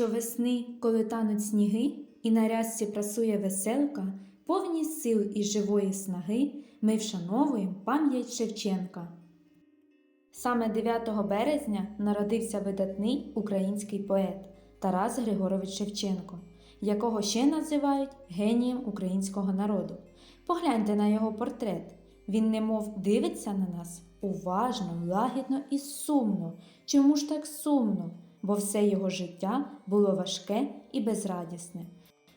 Щовесни, коли тануть сніги, і на рязці прасує веселка, повні сил і живої снаги, ми вшановуємо пам'ять Шевченка. Саме 9 березня народився видатний український поет Тарас Григорович Шевченко, якого ще називають генієм українського народу. Погляньте на його портрет. Він немов дивиться на нас уважно, лагідно і сумно. Чому ж так сумно? Бо все його життя було важке і безрадісне.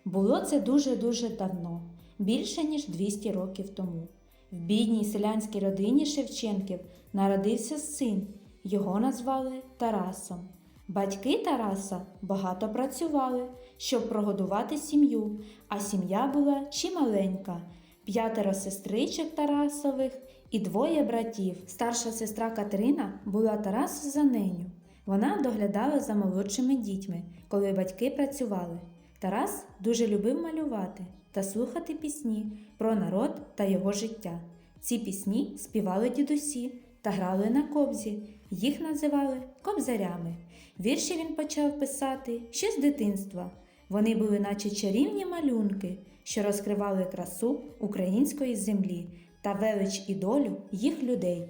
Було це дуже-дуже давно, більше ніж 200 років тому. В бідній селянській родині Шевченків народився син. Його назвали Тарасом. Батьки Тараса багато працювали, щоб прогодувати сім'ю, а сім'я була чималенька. П'ятеро сестричок Тарасових і двоє братів. Старша сестра Катерина була Тарасу за неню. Вона доглядала за молодшими дітьми, коли батьки працювали. Тарас дуже любив малювати та слухати пісні про народ та його життя. Ці пісні співали дідусі та грали на кобзі. Їх називали кобзарями. Вірші він почав писати ще з дитинства. Вони були наче чарівні малюнки, що розкривали красу української землі та велич і долю їх людей.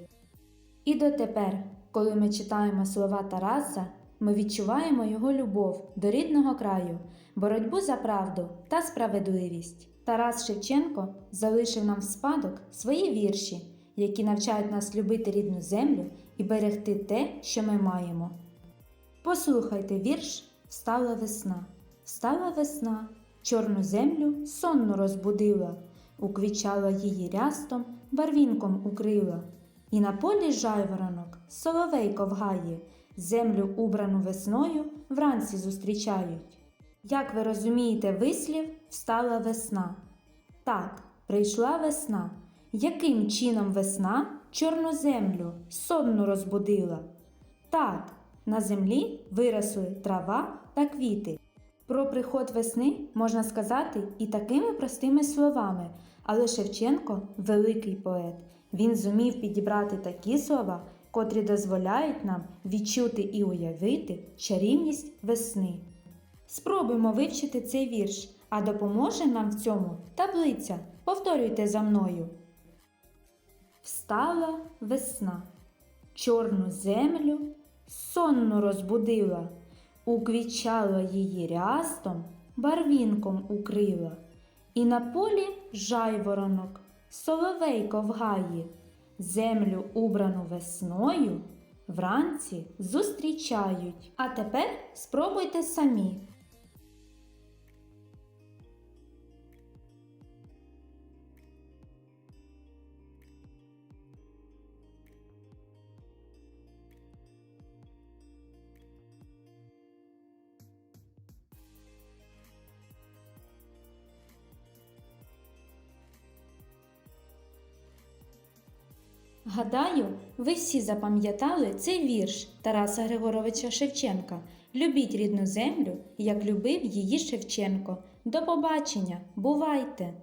І дотепер, коли ми читаємо слова Тараса, ми відчуваємо його любов до рідного краю, боротьбу за правду та справедливість. Тарас Шевченко залишив нам в спадок свої вірші, які навчають нас любити рідну землю і берегти те, що ми маємо. Послухайте вірш Встала весна. Встала весна, чорну землю сонно розбудила, уквічала її рястом, барвінком укрила. І на полі жайворонок соловейко вгає, землю убрану весною вранці зустрічають. Як ви розумієте вислів, встала весна. Так, прийшла весна. Яким чином весна чорну землю сонно розбудила? Так, на землі виросли трава та квіти. Про приход весни можна сказати і такими простими словами, але Шевченко великий поет. Він зумів підібрати такі слова, котрі дозволяють нам відчути і уявити чарівність весни. Спробуємо вивчити цей вірш, а допоможе нам в цьому таблиця. Повторюйте за мною. Встала весна, чорну землю сонно розбудила, уквічала її рястом, барвінком укрила, і на полі жайворонок, соловейко вгає, землю убрану весною вранці зустрічають. А тепер спробуйте самі. Гадаю, ви всі запам'ятали цей вірш Тараса Григоровича Шевченка. Любіть рідну землю, як любив її Шевченко. До побачення, бувайте!